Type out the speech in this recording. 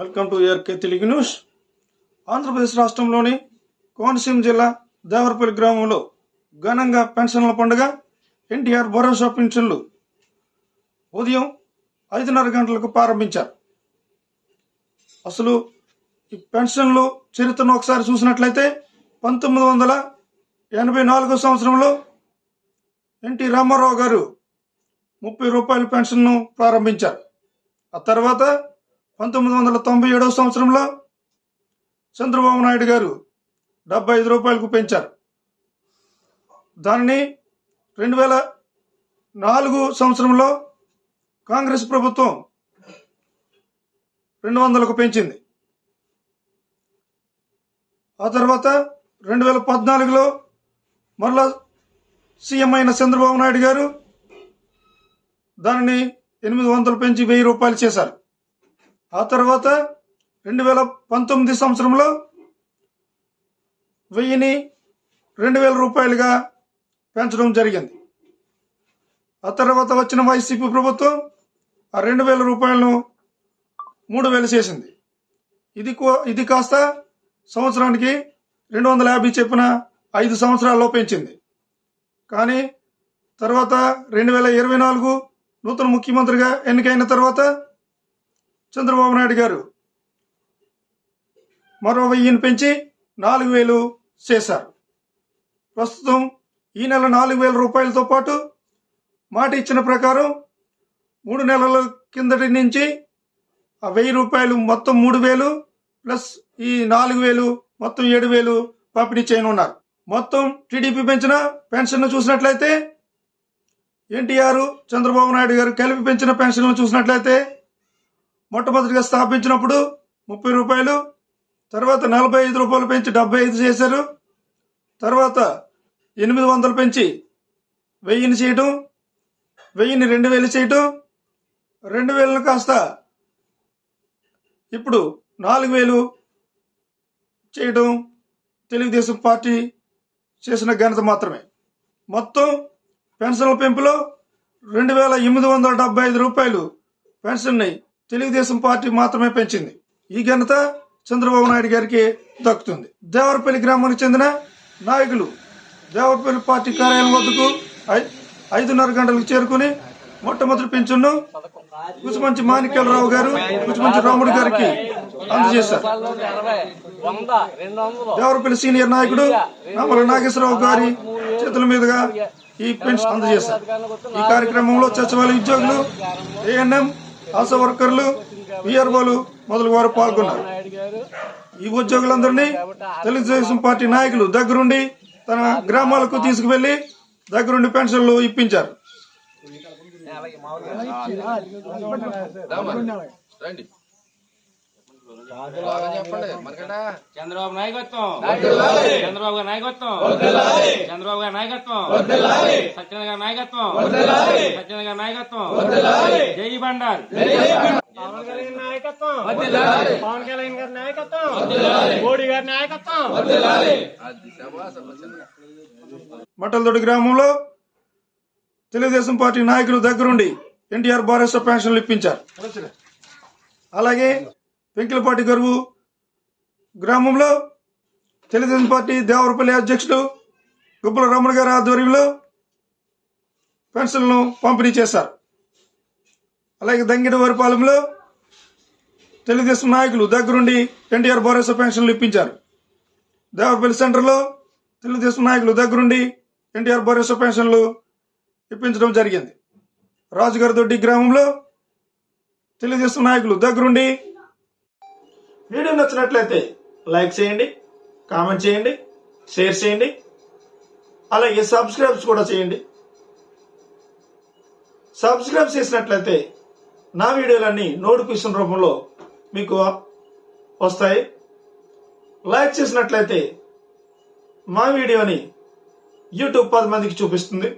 Welcome to ARK Telugu news. Andhra Pradesh రాష్ట్రంలోని కోనసీమ జిల్లా దేవరపల్లి గ్రామంలో ఘనంగా పెన్షన్ల పండుగ ఎన్టీఆర్ భరోసా పెన్షన్లు ఉదయం ఐదున్నర గంటలకు ప్రారంభించారు. అసలు ఈ పెన్షన్లు చరిత్రను ఒకసారి చూసినట్లయితే పంతొమ్మిది వందల ఎనభై నాలుగో సంవత్సరంలో ఎన్టీ రామారావు గారు ముప్పై రూపాయల పెన్షన్ను ప్రారంభించారు. ఆ తర్వాత పంతొమ్మిది వందల తొంభై ఏడవ సంవత్సరంలో చంద్రబాబు నాయుడు గారు డెబ్బై ఐదు రూపాయలకు పెంచారు. దానిని రెండు వేల నాలుగు సంవత్సరంలో కాంగ్రెస్ ప్రభుత్వం రెండు వందలకు పెంచింది. ఆ తర్వాత రెండు వేల పద్నాలుగులో మరలా సీఎం అయిన చంద్రబాబు నాయుడు గారు దానిని ఎనిమిది వందలు పెంచి వెయ్యి రూపాయలు చేశారు. ఆ తర్వాత రెండు వేల పంతొమ్మిది సంవత్సరంలో వెయ్యిని రెండు వేల రూపాయలుగా పెంచడం జరిగింది. ఆ తర్వాత వచ్చిన వైసీపీ ప్రభుత్వం ఆ రెండు వేల రూపాయలను మూడు వేలు చేసింది. ఇది కో- ఇది కాస్త సంవత్సరానికి రెండు వందల యాభై చెప్పిన ఐదు సంవత్సరాల్లో పెంచింది. కానీ తర్వాత రెండు వేల ఇరవై నాలుగు నూతన ముఖ్యమంత్రిగా ఎన్నికైన తర్వాత చంద్రబాబు నాయుడు గారు మరో వెయ్యిని పెంచి నాలుగు వేలు చేశారు. ప్రస్తుతం ఈ నెల నాలుగు వేల రూపాయలతో పాటు మాట ఇచ్చిన ప్రకారం మూడు నెలల కిందటి నుంచి ఆ వెయ్యి రూపాయలు మొత్తం మూడు వేలు ప్లస్ ఈ నాలుగు వేలు మొత్తం ఏడు వేలు పంపిణీ చేయనున్నారు. మొత్తం టీడీపీ పెంచిన పెన్షన్ను చూసినట్లయితే ఎన్టీఆర్ చంద్రబాబు నాయుడు గారు కలిపి పెంచిన పెన్షన్లు చూసినట్లయితే మొట్టమొదటిగా స్థాపించినప్పుడు ముప్పై రూపాయలు తర్వాత నలభై ఐదు రూపాయలు పెంచి డెబ్బై ఐదు చేశారు. తర్వాత ఎనిమిది వందలు పెంచి వెయ్యిని చేయటం వెయ్యిని రెండు వేలు చేయటం రెండు వేలను కాస్త ఇప్పుడు నాలుగు వేలు చేయడం తెలుగుదేశం పార్టీ చేసిన ఘనత మాత్రమే. మొత్తం పెన్షన్ల పెంపులో రెండు వేల ఎనిమిది వందల డెబ్బై ఐదు రూపాయలు పెన్షన్ని తెలుగుదేశం పార్టీ మాత్రమే పెంచింది. ఈ ఘనత చంద్రబాబు నాయుడు గారికి దక్కుతుంది. దేవరపల్లి గ్రామానికి చెందిన నాయకులు దేవరపల్లి పార్టీ కార్యాలయం వద్దకు ఐ- ఐదున్నర గంటలకు చేరుకుని మొట్టమొదటి పెన్షన్ను కుచిమంచి మాణిక్యాలరావు గారు కుచిమంచి రాముడు గారికి అందజేశారు. దేవరపల్లి సీనియర్ నాయకుడు నామల నాగేశ్వరరావు గారి చేతుల మీదుగా ఈ పెన్షన్ అందజేశారు. ఈ కార్యక్రమంలో సచివాలయ ఉద్యోగులు ఏఎన్ఎం ఆశా వర్కర్లు విఆర్ఓలు మొదలగు వారు పాల్గొన్నారు. ఈ ఉద్యోగులందరినీ తెలుగుదేశం పార్టీ నాయకులు దగ్గరుండి తన గ్రామాలకు తీసుకువెళ్ళి దగ్గరుండి పెన్షన్లు ఇప్పించారు. చంద్రబాబు నాయకత్వం. చంద్రబాబు గారి నాయకత్వం. చంద్రబాబు గారి నాయకత్వం. సత్యనారాయణ గారి నాయకత్వం. సత్యనారాయణ గారి నాయకత్వం. జై బండార్. పవన్ కళ్యాణ్ నాయకత్వం. పవన్ కళ్యాణ్ గారి నాయకత్వం. మోడీ గారి నాయకత్వం. అది శబాస చిన్న మట్టలదొడి గ్రామంలో తెలుగుదేశం పార్టీ నాయకులు దగ్గరుండి ఎన్టీఆర్ భరోసా పెన్షన్లు ఇప్పించారు. అలాగే వెంకలపాటి గరువు గ్రామంలో తెలుగుదేశం పార్టీ దేవరపల్లి అధ్యక్షుడు గుబ్బల రమణ గారి ఆధ్వర్యంలో పెన్షన్లను పంపిణీ చేశారు. అలాగే దంగిడి వరిపాలెంలో తెలుగుదేశం నాయకులు దగ్గరుండి ఎన్టీఆర్ భరోసా పెన్షన్లు ఇప్పించారు. దేవరపల్లి సెంటర్లో తెలుగుదేశం నాయకులు దగ్గరుండి ఎన్టీఆర్ భరోసా పెన్షన్లు ఇప్పించడం జరిగింది. రాజుగారి దొడ్డి గ్రామంలో తెలుగుదేశం నాయకులు దగ్గరుండి వీడియో నచ్చినట్లయితే లైక్ చేయండి కామెంట్ చేయండి షేర్ చేయండి అలాగే సబ్స్క్రైబ్స్ కూడా చేయండి. సబ్స్క్రైబ్ చేసినట్లయితే నా వీడియోలన్నీ నోటిఫికేషన్ రూపంలో మీకు వస్తాయి. లైక్ చేసినట్లయితే మా వీడియోని యూట్యూబ్ పది మందికి చూపిస్తుంది.